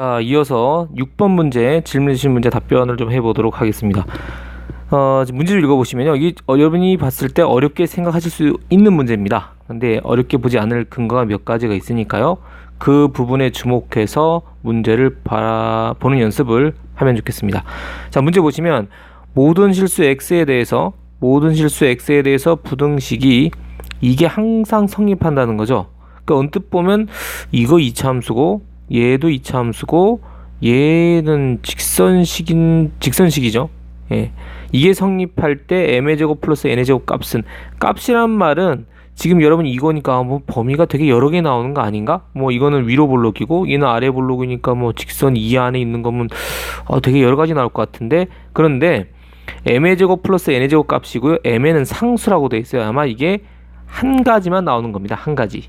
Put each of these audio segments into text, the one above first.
자, 이어서 6번 문제 질문 주신 문제 답변을 좀 해보도록 하겠습니다. 어, 문제를 읽어보시면요. 이 어, 여러분이 봤을 때 어렵게 생각하실 수 있는 문제입니다. 근데 어렵게 보지 않을 근거가 몇 가지가 있으니까요. 그 부분에 주목해서 문제를 바라보는 연습을 하면 좋겠습니다. 자, 문제 보시면 모든 실수 x에 대해서 모든 실수 x에 대해서 부등식이 이게 항상 성립한다는 거죠. 그러니까 언뜻 보면 이거 이차함수고 얘도 이차함수고 얘는 직선식인 직선식이죠. 예. 이게 성립할 때 m의 제곱 플러스 n의 제곱 값은 값이란 말은 지금 여러분 이거니까 뭐 범위가 되게 여러 개 나오는 거 아닌가? 뭐 이거는 위로 볼록이고 얘는 아래 볼록이니까 뭐 직선 이 안에 있는 거면 어 되게 여러 가지 나올 것 같은데 그런데 m의 제곱 플러스 n의 제곱 값이고요. m에는 상수라고 돼 있어요. 아마 이게 한 가지만 나오는 겁니다. 한 가지.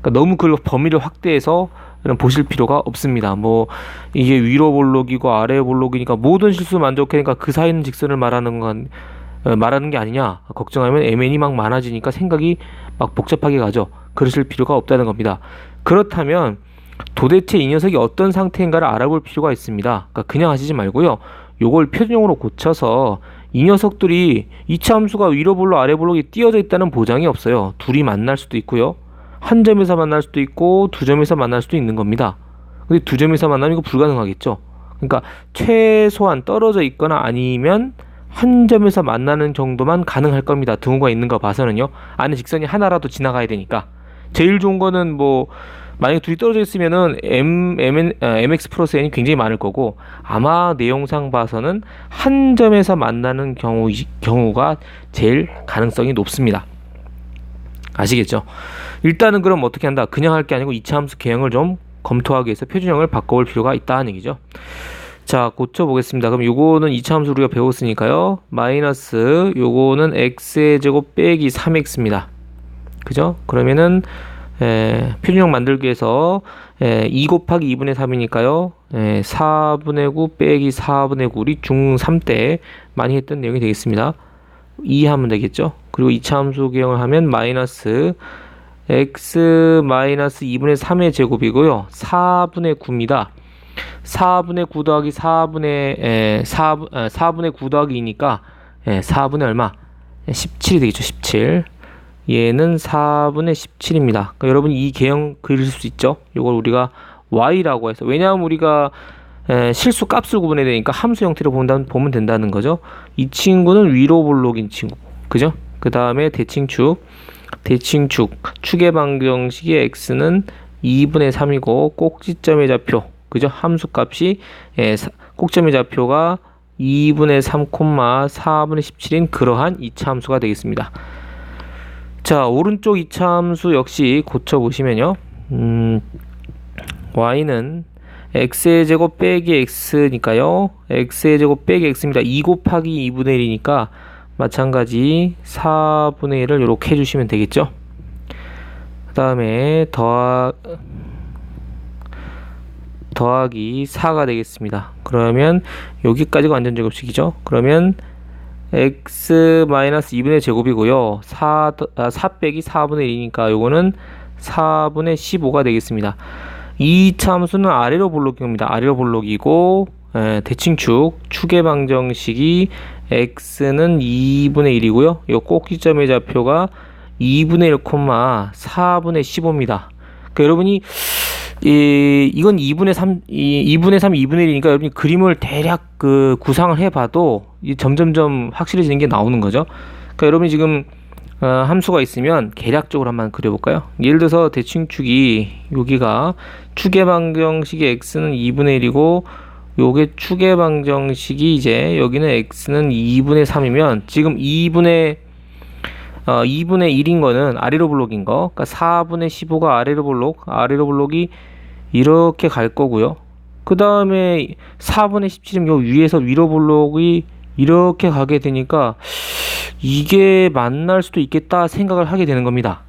그러니까 너무 그 범위를 확대해서 보실 필요가 없습니다. 뭐 이게 위로 볼록이고 아래 볼록이니까 모든 실수 만족하니까 그 사이는 직선을 말하는 건 어, 말하는 게 아니냐 걱정하면 mn이 막 많아지니까 생각이 막 복잡하게 가죠. 그러실 필요가 없다는 겁니다. 그렇다면 도대체 이 녀석이 어떤 상태인가를 알아볼 필요가 있습니다. 그러니까 그냥 하시지 말고요. 요걸 표준형으로 고쳐서 이 녀석들이 이차 함수가 위로 볼록 아래 볼록이 띄어져 있다는 보장이 없어요. 둘이 만날 수도 있고요. 한 점에서 만날 수도 있고 두 점에서 만날 수도 있는 겁니다. 근데 두 점에서 만나면 이거 불가능하겠죠. 그러니까 최소한 떨어져 있거나 아니면 한 점에서 만나는 정도만 가능할 겁니다. 등호가 있는 거 봐서는요. 안에 직선이 하나라도 지나가야 되니까. 제일 좋은 거는 뭐 만약에 둘이 떨어져 있으면은 M, M, MX 플러스 N이 굉장히 많을 거고 아마 내용상 봐서는 한 점에서 만나는 경우 경우가 제일 가능성이 높습니다. 아시겠죠? 일단은 그럼 어떻게 한다? 그냥 할 게 아니고 이차 함수 개형을 좀 검토하기 위해서 표준형을 바꿔볼 필요가 있다는 얘기죠. 자, 고쳐보겠습니다. 그럼 요거는 이차 함수 우리가 배웠으니까요. 마이너스 요거는 x의 제곱 빼기 3x입니다. 그죠? 그러면은 에, 표준형 만들기 위해서 에, 2 곱하기 2분의 3이니까요. 에, 4분의 9 빼기 4분의 9 우리 중3 때 많이 했던 내용이 되겠습니다. 2 하면 되겠죠. 그리고 이차 함수 개형을 하면 마이너스 x 마이너스 2분의 3의 제곱이고요. 4분의 9입니다. 4분의 9 더하기 4분의 에, 4, 4분의 9 더하기 2니까 에, 4분의 얼마? 17이 되겠죠. 17. 얘는 4분의 17입니다. 그러니까 여러분 이 개형 그릴 수 있죠. 이걸 우리가 y라고 해서 왜냐하면 우리가 에, 실수 값을 구분해야 되니까 함수 형태로 본다, 보면 된다는 거죠. 이 친구는 위로 볼록인 친구. 그죠? 그 다음에 대칭축. 대칭축. 축의 방정식의 x는 2분의 3이고 꼭지점의 좌표. 그죠? 함수 값이 에, 꼭점의 좌표가 2분의 3, 4분의 17인 그러한 이차 함수가 되겠습니다. 자, 오른쪽 이차 함수 역시 고쳐보시면요. 음, y는 x의 제곱 빼기 x니까요. x의 제곱 빼기 x입니다. 2 곱하기 2분의 1이니까 마찬가지 4분의 1을 이렇게 해주시면 되겠죠. 그 다음에 더하, 더하기 4가 되겠습니다. 그러면 여기까지가 완전 제곱식이죠. 그러면 x 마이너스 2분의 제곱이고요. 4, 4 빼기 4분의 1이니까 요거는 4분의 15가 되겠습니다. 이 참수는 아래로 볼록입니다. 아래로 볼록이고 에, 대칭축 축의 방정식이 x는 2분의 1이고요. 이 꼭지점의 좌표가 2분의 1, 4분의 15입니다. 그러니까 여러분이 이, 이건 2분의 3, 이, 2분의 3, 2분의 1이니까 여러분이 그림을 대략 그 구상을 해봐도 이 점점점 확실해지는 게 나오는 거죠. 그러니까 여러분이 지금 어, 함수가 있으면 계략적으로 한번 그려볼까요? 예를 들어서 대칭 축이 여기가 축의 방정식의 x는 2분의 1이고 요게 축의 방정식이 이제 여기는 x는 2분의 3이면 지금 2분의 어, 2분의 1인 거는 아래로 블록인 거. 그러니까 4분의 15가 아래로 블록, 아래로 블록이 이렇게 갈 거고요. 그 다음에 4분의 17이면 요 위에서 위로 블록이 이렇게 가게 되니까 이게 만날 수도 있겠다 생각을 하게 되는 겁니다.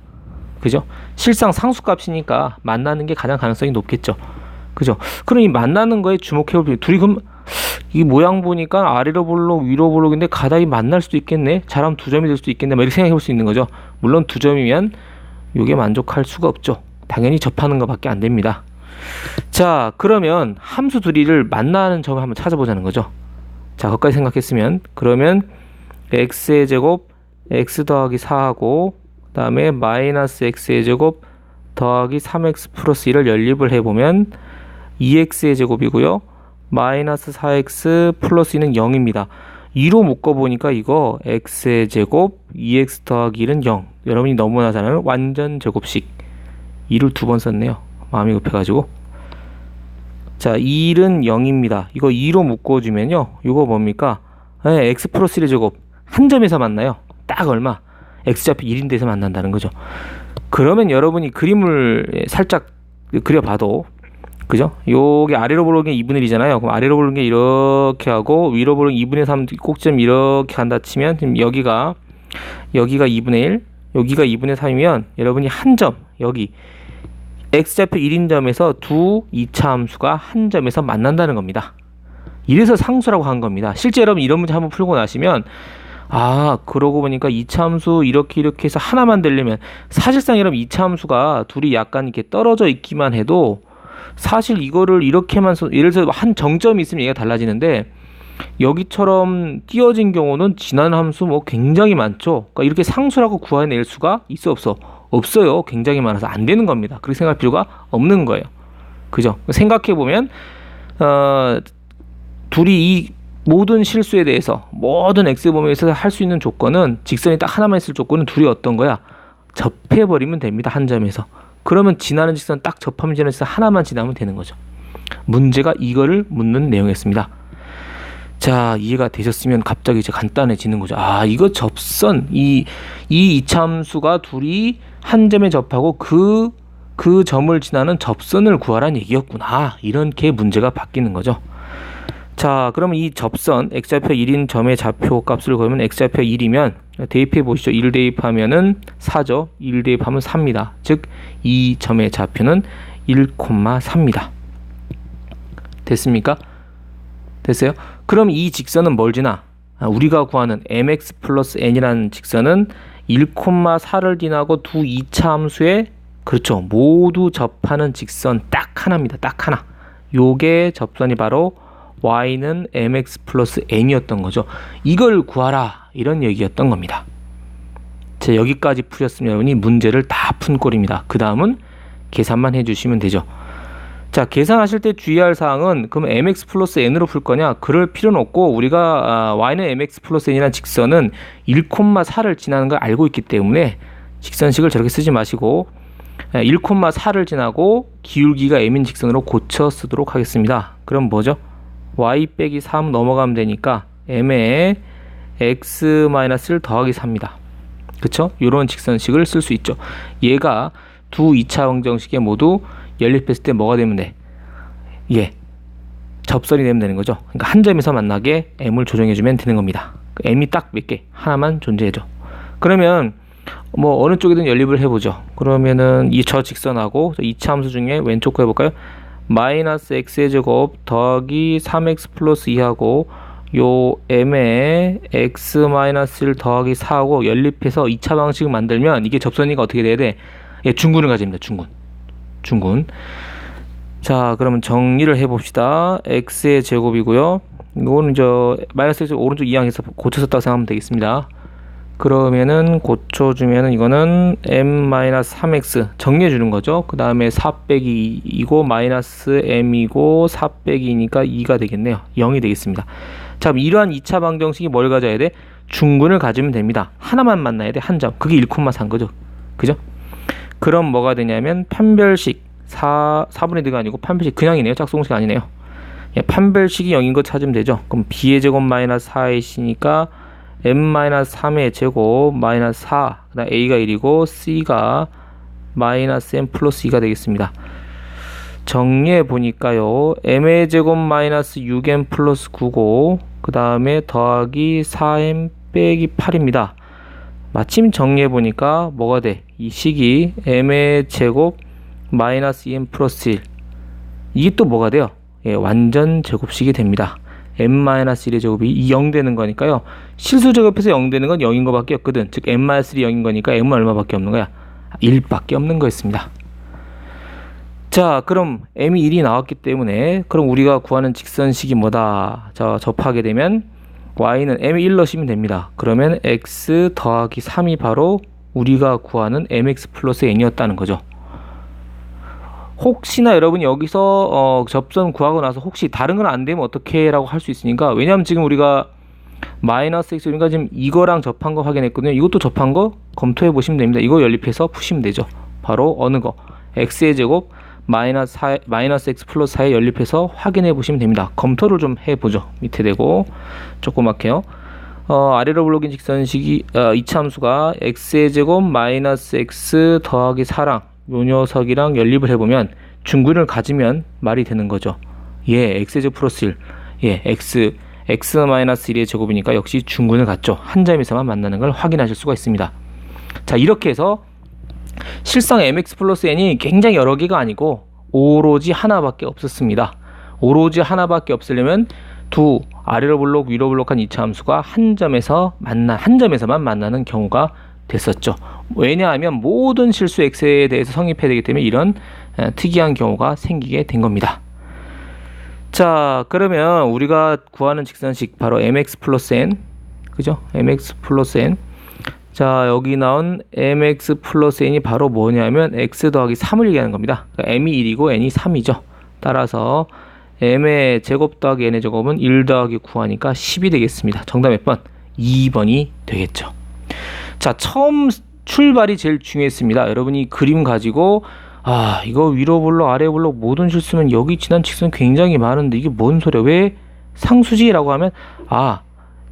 그죠? 실상 상수값이니까 만나는 게 가장 가능성이 높겠죠. 그죠? 그럼 이 만나는 거에 주목해 볼 둘이 그럼 이 모양 보니까 아래로 볼록 위로 볼록인데 가다이 만날 수도 있겠네. 잘하면 두 점이 될 수도 있겠네. 막 이렇게 생각해 볼 수 있는 거죠. 물론 두 점이면 이게 만족할 수가 없죠. 당연히 접하는 것밖에 안 됩니다. 자, 그러면 함수 둘이를 만나는 점을 한번 찾아보자는 거죠. 자, 거기까지 생각했으면 그러면 x의 제곱 x 더하기 4하고 그 다음에 마이너스 x의 제곱 더하기 3x 플러스 1을 연립을 해보면 2x의 제곱이고요. 마이너스 4x 플러스 2는 0입니다. 2로 묶어보니까 이거 x의 제곱 2x 더하기 1은 0. 여러분이 너무나 잘 아는 완전 제곱식. 2를 두 번 썼네요. 마음이 급해가지고. 자, 1은 0입니다. 이거 2로 묶어주면요. 이거 뭡니까? 네, x 플러스 1의 제곱. 한 점에서 만나요. 딱 얼마? x좌표 1인데서 만난다는 거죠. 그러면 여러분이 그림을 살짝 그려봐도 그죠? 요게 아래로 보는 게 2분의 1이잖아요. 그럼 아래로 보는 게 이렇게 하고 위로 보는 2분의 3 꼭점 이렇게 간다 치면 지금 여기가 여기가 2분의 1, 여기가 2분의 3이면 여러분이 한 점 여기 x좌표 1인 점에서 두 이차 함수가 한 점에서 만난다는 겁니다. 이래서 상수라고 한 겁니다. 실제 여러분 이런 문제 한번 풀고 나시면 아 그러고 보니까 이차 함수 이렇게 이렇게 해서 하나만 되려면 사실상 여러분 이차 함수가 둘이 약간 이렇게 떨어져 있기만 해도 사실 이거를 이렇게만 써, 예를 들어서 한 정점이 있으면 얘가 달라지는데 여기처럼 띄어진 경우는 지난 함수 뭐 굉장히 많죠. 그러니까 이렇게 상수라고 구해낼 수가 있어 없어? 없어요. 굉장히 많아서 안 되는 겁니다. 그렇게 생각할 필요가 없는 거예요. 그죠? 생각해 보면 어, 둘이 이 모든 실수에 대해서 모든 x 범위에서 할 수 있는 조건은 직선이 딱 하나만 있을 조건은 둘이 어떤 거야? 접해 버리면 됩니다. 한 점에서. 그러면 지나는 직선 딱 접하면 지나는 직선 하나만 지나면 되는 거죠. 문제가 이거를 묻는 내용이었습니다. 자, 이해가 되셨으면 갑자기 이제 간단해지는 거죠. 아, 이거 접선, 이, 이 이참수가 둘이 한 점에 접하고 그, 그 점을 지나는 접선을 구하라는 얘기였구나. 이렇게 문제가 바뀌는 거죠. 자, 그러면 이 접선, x좌표 1인 점의 좌표 값을 구하면 x좌표 1이면 대입해 보시죠. 1 대입하면은 4죠. 1 대입하면 4입니다. 즉, 이 점의 좌표는 1,4입니다. 됐습니까? 됐어요? 그럼 이 직선은 뭘 지나? 아, 우리가 구하는 mx 플러스 n이라는 직선은 1,4를 지나고 두 2차 함수에 그렇죠. 모두 접하는 직선 딱 하나입니다. 딱 하나. 요게 접선이 바로 y는 mx 플러스 n이었던 거죠. 이걸 구하라 이런 얘기였던 겁니다. 자 여기까지 풀렸으면 여러분이 문제를 다 푼 꼴입니다. 그 다음은 계산만 해주시면 되죠. 자 계산하실 때 주의할 사항은 그럼 mx 플러스 n으로 풀 거냐 그럴 필요는 없고 우리가 아, y는 mx 플러스 n이라는 직선은 1,4를 지나는 걸 알고 있기 때문에 직선식을 저렇게 쓰지 마시고 1,4를 지나고 기울기가 m인 직선으로 고쳐 쓰도록 하겠습니다. 그럼 뭐죠? Y 빼기 3 넘어가면 되니까 m에 x-를 더하기 3입니다. 그쵸? 이런 직선식을 쓸 수 있죠. 얘가 두 2차 방정식에 모두 연립했을 때 뭐가 되면 돼? 예. 접선이 되면 되는 거죠. 그러니까 한 점에서 만나게 m을 조정해주면 되는 겁니다. m이 딱 몇 개? 하나만 존재해줘. 그러면 뭐 어느 쪽이든 연립을 해보죠. 그러면은 이 저 직선하고 2차 함수 중에 왼쪽 거 해볼까요? 마이너스 x의 제곱 더하기 3x 플러스 2하고 요 m에 x 마이너스 1 더하기 4하고 연립해서 2차 방식을 만들면 이게 접선이가 어떻게 돼야 돼? 예, 중군을 가집니다. 중군. 중군. 자, 그러면 정리를 해 봅시다. x의 제곱이고요. 이거는 저 마이너스 x 오른쪽 이항에서 고쳐졌다고 생각하면 되겠습니다. 그러면은 고쳐주면은 이거는 m-3x 정리해 주는 거죠. 그 다음에 4 빼기 2이고 마이너스 m이고 4 빼기 2니까 2가 되겠네요. 0이 되겠습니다. 자, 이러한 2차 방정식이 뭘 가져야 돼? 중근을 가지면 됩니다. 하나만 만나야 돼. 한 점. 그게 1,3 거죠. 그죠? 그럼 뭐가 되냐면 판별식 4, 4분의 2가 아니고 판별식 그냥이네요. 짝수공식 아니네요. 예, 판별식이 0인 거 찾으면 되죠. 그럼 b의 제곱 마이너스 4의 시니까 m-3의 제곱 마이너스 4 그다음 a가 1이고 c가 마이너스 m 플러스 2가 되겠습니다. 정리해 보니까요. m의 제곱 마이너스 6m 플러스 9고 그 다음에 더하기 4m 빼기 8입니다. 마침 정리해 보니까 뭐가 돼? 이 식이 m의 제곱 마이너스 2m 플러스 1 이게 또 뭐가 돼요? 예, 완전 제곱식이 됩니다. M-1의 제곱이 0 되는 거니까요. 실수 제곱해서 0 되는 건 0인 거밖에 없거든. 즉 m-1이 0인 거니까 m은 얼마밖에 없는 거야? 1밖에 없는 거였습니다. 자, 그럼 m이 1이 나왔기 때문에 그럼 우리가 구하는 직선식이 뭐다? 자, 접하게 되면 y는 m이 1 넣으시면 됩니다. 그러면 x 더하기 3이 바로 우리가 구하는 mx 플러스 n이었다는 거죠. 혹시나 여러분이 여기서 어, 접선 구하고 나서 혹시 다른 건 안 되면 어떻게 라고 할 수 있으니까 왜냐하면 지금 우리가 마이너스 x 우리가 지금 이거랑 접한 거 확인했거든요. 이것도 접한 거 검토해 보시면 됩니다. 이거 연립해서 푸시면 되죠. 바로 어느 거 x의 제곱 마이너스 4, 마이너스 x 플러스 4에 연립해서 확인해 보시면 됩니다. 검토를 좀 해보죠. 밑에 대고 조그맣게요. 어, 아래로 블록인 직선식이 어, 이차함수가 x의 제곱 마이너스 x 더하기 4랑 요 녀석이랑 연립을 해보면 중근을 가지면 말이 되는 거죠. 예, x의 제곱 플러스 1. 예, x x 마이너스 1의 제곱이니까 역시 중근을 갖죠. 한 점에서만 만나는 걸 확인하실 수가 있습니다. 자, 이렇게 해서 실상 mx 플러스 n이 굉장히 여러 개가 아니고 오로지 하나밖에 없었습니다. 오로지 하나밖에 없으려면 두 아래로 블록 위로 블록한 이차 함수가 한 점에서 만나 한 점에서만 만나는 경우가 됐었죠. 왜냐하면 모든 실수 x에 대해서 성립해야 되기 때문에 이런 에, 특이한 경우가 생기게 된 겁니다. 자, 그러면 우리가 구하는 직선식 바로 mx 플러스 n 그죠? mx 플러스 n 자, 여기 나온 mx 플러스 n이 바로 뭐냐면 x 더하기 3을 얘기하는 겁니다. 그러니까 m이 1이고 n이 3이죠. 따라서 m의 제곱 더하기 n의 제곱은 1 더하기 9하니까 10이 되겠습니다. 정답 몇 번? 2번이 되겠죠. 자, 처음 출발이 제일 중요했습니다. 여러분이 그림 가지고 아, 이거 위로 블록, 아래 블록 모든 실수면 여기 지난 직선 굉장히 많은데 이게 뭔 소리야? 왜 상수지라고 하면 아,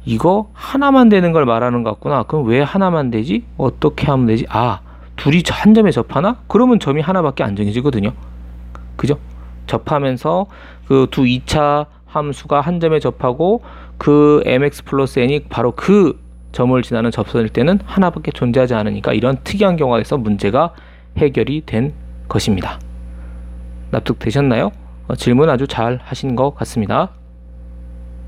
이거 하나만 되는 걸 말하는 것 같구나. 그럼 왜 하나만 되지? 어떻게 하면 되지? 아, 둘이 한 점에 접하나? 그러면 점이 하나밖에 안 정해지거든요. 그죠? 접하면서 그 두 2차 함수가 한 점에 접하고 그 mx 플러스 n이 바로 그 점을 지나는 접선일 때는 하나밖에 존재하지 않으니까 이런 특이한 있어 문제가 해결이 된 것입니다. 납득되셨나요? 어, 질문 아주 잘 하신 것 같습니다.